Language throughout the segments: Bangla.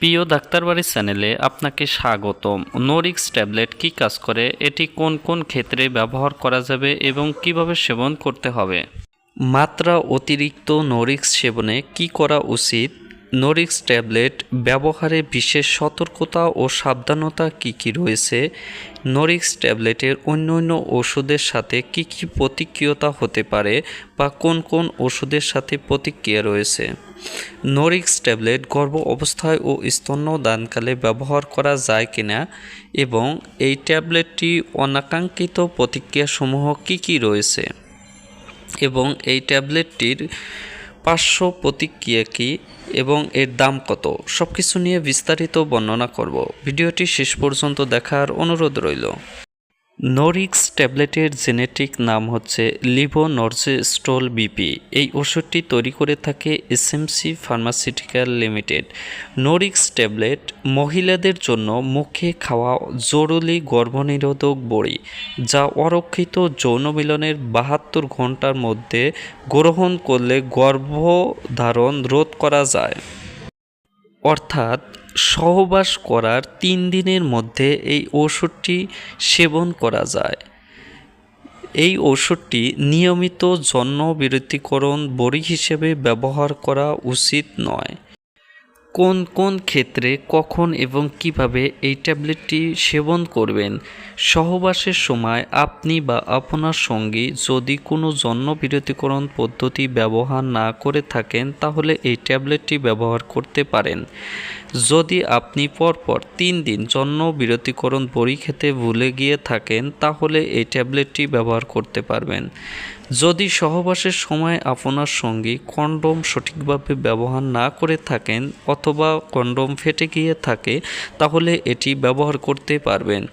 প্রিয় ডাক্তারবাড়ির চ্যানেলে আপনাকে স্বাগতম। নোরিক্স ট্যাবলেট কি কাজ করে? এটি কোন কোন ক্ষেত্রে ব্যবহার করা যাবে এবং কীভাবে সেবন করতে হবে? মাত্রা অতিরিক্ত নোরিক্স সেবনে কি করা উচিত? নোরিক্স ট্যাবলেট ব্যবহারে বিশেষ সতর্কতা ও সাবধানতা কি কি রয়েছে? নোরিক্স ট্যাবলেটের অন্য অন্য ওষুধের সাথে কি কি প্রতিক্রিয়তা হতে পারে বা কোন কোন ওষুধের সাথে প্রতিক্রিয়া রয়েছে? নোরিক্স ট্যাবলেট গর্ভ অবস্থায় ও স্তন্যদানকালে ব্যবহার করা যায় কিনা? এবং এই ট্যাবলেটটি অনাকাঙ্ক্ষিত প্রতিক্রিয়াসমূহ কি কি রয়েছে? এবং এই ট্যাবলেটটির পার্শ্ব প্রতিক্রিয়া কী এবং এর দাম কত? সব কিছু নিয়ে বিস্তারিত বর্ণনা করব। ভিডিওটি শেষ পর্যন্ত দেখার অনুরোধ রইল। নোরিক্স ট্যাবলেটের জেনেটিক নাম হচ্ছে লিভোনর্জেস্ট্রল বিপি। এই ওষুধটি তৈরি করে থাকে SMC pharmaceutical limited. Norix tablet মহিলাদের জন্য মুখে খাওয়া জরুরি গর্ভনিরোধক বড়ি, যা অরক্ষিত যৌন মিলনের বাহাত্তর ঘণ্টার মধ্যে গ্রহণ করলে গর্ভধারণ রোধ করা যায়। অর্থাৎ সহবাস করার তিন দিনের মধ্যে এই ওষুধটি সেবন করা যায়। এই ওষুধটি নিয়মিত জন্মবিরতিকরণ বড়ি হিসেবে ব্যবহার করা উচিত নয়। কোন কোন ক্ষেত্রে, কখন এবং কীভাবে এই ট্যাবলেটটি সেবন করবেন? সহবাসের সময় আপনি বা আপনার সঙ্গী যদি কোনো জন্মবিরতিকরণ পদ্ধতি ব্যবহার না করে থাকেন, তাহলে এই ট্যাবলেটটি ব্যবহার করতে পারেন। যদি আপনি পরপর তিন দিন জন্মবিরতিকরণ বড়ি খেতে ভুলে গিয়ে থাকেন, তাহলে এই ট্যাবলেটটি ব্যবহার করতে পারবেন। যদি সহবাসের সময় আপনার সঙ্গী কন্ডোম সঠিকভাবে ব্যবহার না করে থাকেন অথবা কন্ডোম ফেটে গিয়ে থাকে, তাহলে এটি ব্যবহার করতে পারবেন।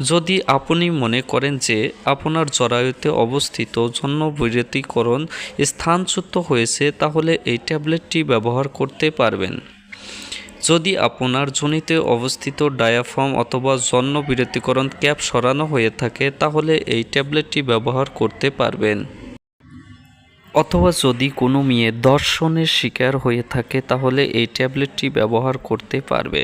যদি আপনি মনে করেন যে আপনার জরায়ুতে অবস্থিত জন্মবিরতিকরণ স্থানচ্যুত হয়েছে, তাহলে এই ট্যাবলেটটি ব্যবহার করতে পারবেন। যদি আপনার জনিতে অবস্থিত ডায়াফর্ম অথবা জন্য বিরতিকরণ ক্যাপ সরানো হয়ে থাকে, তাহলে এই ট্যাবলেটটি ব্যবহার করতে পারবেন। অথবা যদি কোনো মেয়ে দর্শনের শিকার হয়ে থাকে, তাহলে এই ট্যাবলেটটি ব্যবহার করতে পারবে।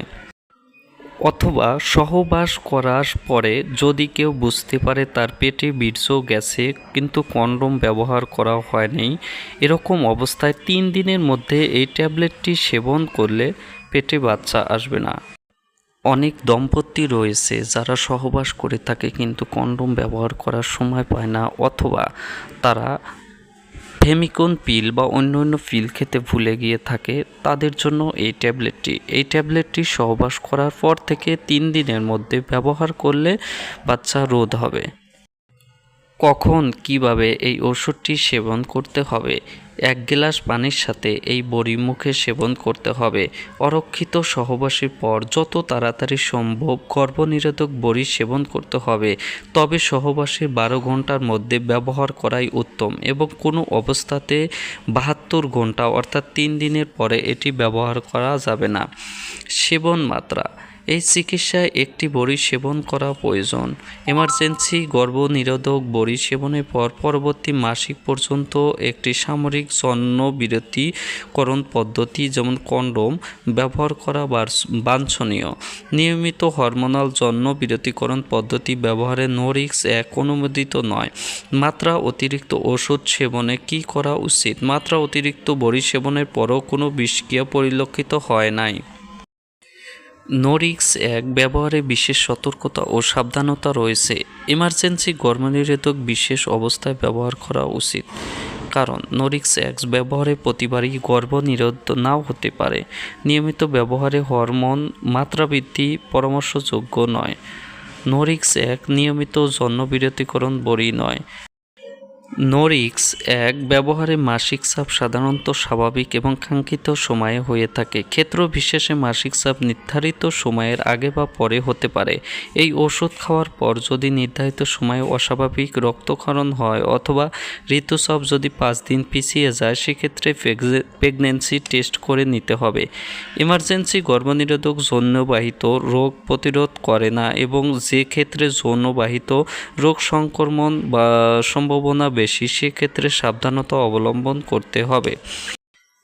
অথবা সহবাস করার পরে যদি কেউ বুঝতে পারে তার পেটে বীর্য গেছে, কিন্তু কন্ডোম ব্যবহার করা হয়নি, এরকম অবস্থায় তিন দিনের মধ্যে এই ট্যাবলেটটি সেবন করলে পেটে বাচ্চা আসবে না। অনেক দম্পতি রয়েছে যারা সহবাস করে থাকে কিন্তু কন্ডোম ব্যবহার করার সময় পায় না, অথবা তারা ফেমিকন পিল বা অন্য অন্য পিল খেতে ভুলে গিয়ে থাকে, তাদের জন্য এই ট্যাবলেটটি। এই ট্যাবলেটটি সহবাস করার পর থেকে তিন দিনের মধ্যে ব্যবহার করলে বাচ্চা রোধ হবে। কখন, কীভাবে এই ওষুধটি সেবন করতে হবে? এক গ্লাস পানির সাথে এই বড়ি মুখে সেবন করতে হবে। অরক্ষিত সহবাসের পর যত তাড়াতাড়ি সম্ভব গর্ভনিরোধক বড়ি সেবন করতে হবে। তবে সহবাসের বারো ঘণ্টার মধ্যে ব্যবহার করাই উত্তম এবং কোনো অবস্থাতে বাহাত্তর ঘণ্টা অর্থাৎ তিন দিনের পরে এটি ব্যবহার করা যাবে না। সেবন মাত্রা এই চিকিৎসায় একটি বড়ি সেবন করা প্রয়োজন। এমার্জেন্সি গর্ভনিরোধক বড়ি সেবনের পর পরবর্তী মাসিক পর্যন্ত একটি সামরিক জন্ম বিরতিকরণ পদ্ধতি যেমন কন্ডোম ব্যবহার করা বাঞ্ছনীয়। নিয়মিত হরমোনাল জন্ম বিরতিকরণ পদ্ধতি ব্যবহারে নোরিক্স এক অনুমোদিত নয়। মাত্রা অতিরিক্ত ওষুধ সেবনে কি করা উচিত? মাত্রা অতিরিক্ত বড়ি সেবনের পরও কোনো বিষক্রিয়া পরিলক্ষিত হয় নাই। নোরিক্স এক ব্যবহারে বিশেষ সতর্কতা ও সাবধানতা রয়েছে। ইমার্জেন্সি গর্ভনিরোধক বিশেষ অবস্থায় ব্যবহার করা উচিত। কারণ নোরিক্স এক্স ব্যবহারে প্রতিবারই গর্ভনিরোধ নাও হতে পারে। নিয়মিত ব্যবহারে হরমোন মাত্রা বৃদ্ধি পরামর্শযোগ্য নয়। নোরিক্স এক নিয়মিত জন্মবিরতিকরণ বড়ি নয়। নোরিক্স এক ব্যবহারে মাসিক চাপ সাধারণত স্বাভাবিক এবং কাঙ্ক্ষিত সময়ে হয়ে থাকে। ক্ষেত্র বিশেষে মাসিক চাপ নির্ধারিত সময়ের আগে বা পরে হতে পারে। এই ওষুধ খাওয়ার পর যদি নির্ধারিত সময়ে অস্বাভাবিক রক্তক্ষরণ হয় অথবা ঋতুচাপ যদি পাঁচ দিন পিছিয়ে যায়, সেক্ষেত্রে প্রেগনেন্সি টেস্ট করে নিতে হবে। ইমার্জেন্সি গর্ভনিরোধক যৌনবাহিত রোগ প্রতিরোধ করে না এবং যে ক্ষেত্রে যৌনবাহিত রোগ সংক্রমণ বা সম্ভাবনা বেশি, সেক্ষেত্রে সাবধানতা অবলম্বন করতে হবে।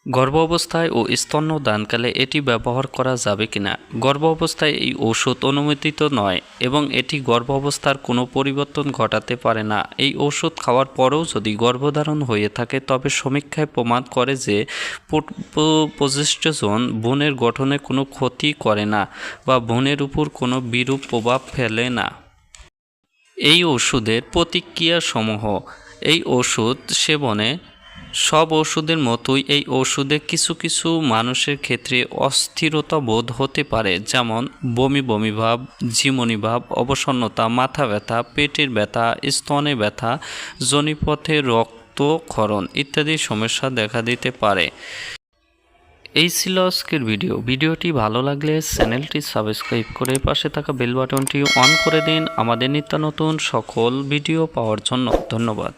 গর্ভ অবস্থায় ও স্তন্য দানকালে এটি ব্যবহার করা যাবে কিনা? গর্ভ অবস্থায় এই ঔষধ অনুমোদিত নয় এবং এটি গর্ভ অবস্থার কোনো পরিবর্তন ঘটাতে পারে না। এই ঔষধ খাওয়ার পরেও যদি গর্ভধারণ হয়ে থাকে, তবে সমীক্ষায় প্রমাণ করে যে প্রজেস্টেজন ভ্রূণের গঠনে কোনো ক্ষতি করে না বা ভ্রূণের উপর কোনো বিরূপ প্রভাব ফেলে না। এই ওষুধের প্রতিক্রিয়াসমূহ এই ওষুধ সেবনে সব ওষুধের মতোই এই ওষুধে কিছু কিছু মানুষের ক্ষেত্রে অস্থিরতা বোধ হতে পারে, যেমন বমি বমি ভাব, ঝিমনি ভাব, অবসন্নতা, মাথা ব্যথা, পেটের ব্যথা, স্তনে ব্যথা, জনিপথে রক্তক্ষরণ ইত্যাদি সমস্যা দেখা দিতে পারে। এই ছিল আজকের ভিডিও। ভিডিওটি ভালো লাগলে চ্যানেলটি সাবস্ক্রাইব করে পাশে থাকা বেল বাটনটি অন করে দিন আমাদের নিত্য নতুন সকল ভিডিও পাওয়ার জন্য। ধন্যবাদ।